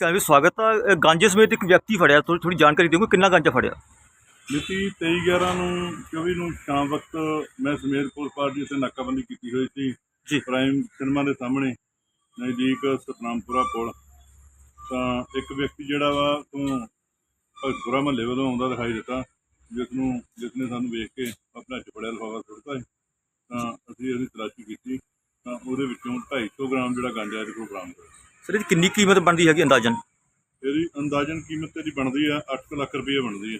ਵਿੱਚ ਸਵਾਗਤ ਅ, ਗਾਂਜੇ ਸਮੇਤ ਇੱਕ ਵਿਅਕਤੀ ਫੜਿਆ ਥੋੜੀ ਥੋੜੀ ਜਾਣਕਾਰੀ ਦਿਓਗੇ ਕਿੰਨਾ ਗਾਂਜਾ ਫੜਿਆ? ਮਿਤੀ 23/11 ਨੂੰ 24 ਨੂੰ ਸ਼ਾਮ ਵਕਤ ਮੈਂ ਸਮੇਤ ਪੁਲਿਸ ਪਾਰਟੀ ਤੇ ਨਾਕਾਬੰਦੀ ਕੀਤੀ ਹੋਈ ਸੀ। ਜੀ। ਪ੍ਰਾਈਮ ਸਿਨੇਮਾ ਦੇ ਸਾਹਮਣੇ ਨਜ਼ਦੀਕ ਸਤਨਾਮਪੁਰਾ ਪੁਲ ਤਾਂ ਇੱਕ ਵਿਅਕਤੀ ਜਿਹੜਾ ਵਾ ਤੋਂ ਭਗਤਪੁਰਾ ਮਹੱਲੇ ਵੱਲੋਂ ਆਉਂਦਾ ਦਿਖਾਈ ਦਿੱਤਾ ਜਿਸ ਨੂੰ ਜਿਸ ਨੇ ਸਾਨੂੰ ਵੇਖ ਕੇ ਆਪਣਾ ਫੜਿਆ ਲਿਫਾਫਾ ਸੁੱਟਤਾ ਸੀ। ਤਾਂ ਅਸੀਂ ਉਹਦੀ ਤਲਾਸ਼ੀ ਕੀਤੀ। ਤਾਂ ਉਹਦੇ ਵਿੱਚੋਂ 250 ਗ੍ਰਾਮ ਜਿਹੜਾ ਗਾਂਜਾ ਇਹਦੇ ਕੋਲ ਬਰਾਮਦ ਹੋਇਆ। ਸਰ ਇਹਦੀ ਕਿੰਨੀ ਕੀਮਤ ਬਣਦੀ ਹੈਗੀ ਅੰਦਾਜ਼ਨ? ਇਹਦੀ ਅੰਦਾਜ਼ਨ ਕੀਮਤ ਇਹਦੀ ਬਣਦੀ ਆ 8 ਲੱਖ ਰੁਪਏ ਬਣਦੀ ਹੈ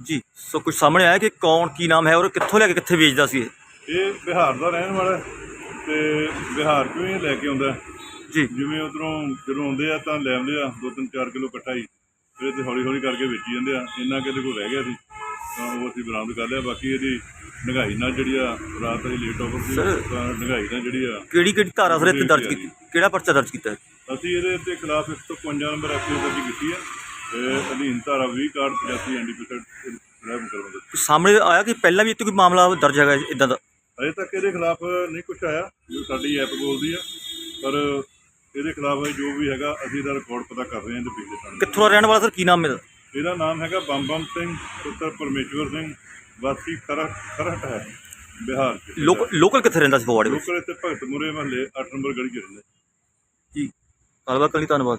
ਜੀ ਸੋ ਕੁਝ ਸਾਹਮਣੇ ਆਇਆ ਕਿ ਕੌਣ ਕੀ ਨਾਮ ਹੈ ਔਰ ਕਿੱਥੋਂ ਲੈ ਕੇ ਕਿੱਥੇ ਵੇਚਦਾ ਸੀ ਇਹ? ਇਹ ਬਿਹਾਰ ਦਾ ਰਹਿਣ ਵਾਲਾ ਹੈ ਤੇ ਬਿਹਾਰ ਤੋਂ ਹੀ ਇਹ ਲੈ ਕੇ ਆਉਂਦਾ ਹੈ। ਜੀ। ਜਿਵੇਂ ਉਧਰੋਂ ਜਦੋਂ ਆਉਂਦੇ ਆ ਤਾਂ ਲੈ ਆਉਂਦੇ ਆ ਦੋ ਤਿੰਨ ਚਾਰ ਕਿਲੋ ਇਕੱਠਾ ਹੀ ਫਿਰ ਤੇ ਹੌਲੀ ਹੌਲੀ ਕਰਕੇ ਵੇਚੀ ਜਾਂਦੇ ਆ। ਇੰਨਾ ਕਿਤੇ ਕੋਲ ਰਹਿ ਗਿਆ ਸੀ। ਤਾਂ ਉਹ ਅਸੀਂ ਬਰਾਮਦ ਕਰ ਲਿਆ। ਬਾਕੀ ਇਹਦੀ ਨਿਗਾਈ ਨਾਲ ਜਿਹੜੀ ਆ ਰਾਤ ਦੀ ਲੇਟ ਓਵਰ ਸੀ ਤਾਂ ਨਿਗਾਈ ਨਾਲ ਜਿਹੜੀ ਆ ਕਿਹੜੀ ਕਿਹੜੀ ਧਾਰਾ ਸਰ ਇੱਥੇ ਦਰਜ ਕੀਤੀ? ਕਿਹੜਾ ਪਰਚਾ ਦਰਜ ਕੀਤਾ ਹੈ? ਅਸੀਂ ਇਹਦੇ ਤੇ ਖਿਲਾਫ 155 ਨੰਬਰ ਐਫਆਈਆਰ ਦਰਜ ਕੀਤੀ ਹੈ। ਤੇ ਅਧੀਨ ਧਾਰਾ 20 ਕਾਰਡ 85 ਐਨਡੀਪੀਸੈਟ ਰਹਿਮ ਕਰਵਾਉਂਦੇ ਸਾਹਮਣੇ ਆਇਆ ਕਿ ਪਹਿਲਾਂ ਵੀ ਇੱਥੇ ਕੋਈ ਮਾਮਲਾ ਦਰਜ ਹੈਗਾ ਇਦਾਂ ਦਾ? ਅਜੇ ਤੱਕ ਇਹਦੇ ਖਿਲਾਫ ਨਹੀਂ ਕੁਝ ਆਇਆ ਜੋ ਸਾਡੀ ਐਪ ਬੋਲਦੀ ਆ ਪਰ ਇਹਦੇ ਖਿਲਾਫ ਜੋ ਵੀ ਹੈਗਾ ਅਸੀਂ ਇਹਦਾ ਰਿਕਾਰਡ ਪਤਾ ਕਰ ਰਹੇ ਹਾਂ ਤੇ ਪਿਛਲੇ ਸਾਲ। ਕਿੱਥੋਂ ਦਾ ਰਹਿਣ ਵਾਲਾ ਸਰ? ਕੀ ਨਾਮ ਹੈ ਇਹਦਾ ਨਾਮ ਹੈਗਾ ਬੰਬਮ ਸਿੰਘ ਪੁੱਤਰ ਪਰਮੇਸ਼ਵਰ ਸਿੰਘ ਵਾਸੀ ਖਰਟ ਖਰਟ ਹੈ ਬਿਹਾਰ ਚ। ਲੋਕ ਲੋਕਲ ਕਿੱਥੇ ਰਹਿੰਦਾ ਸੀ ਫਗਵਾੜੇ ਵਿੱਚ? ਲੋਕਲ ਇੱਥੇ ਭਗਤ ਮੁਰੇ ਮਹੱਲੇ 8 ਨੰਬਰ ਗਲੀ ਚ ਰਹਿੰਦੇ। ਜੀ। ਗੱਲਬਾਤ ਕਰਨ ਲਈ ਧੰਨਵਾਦ।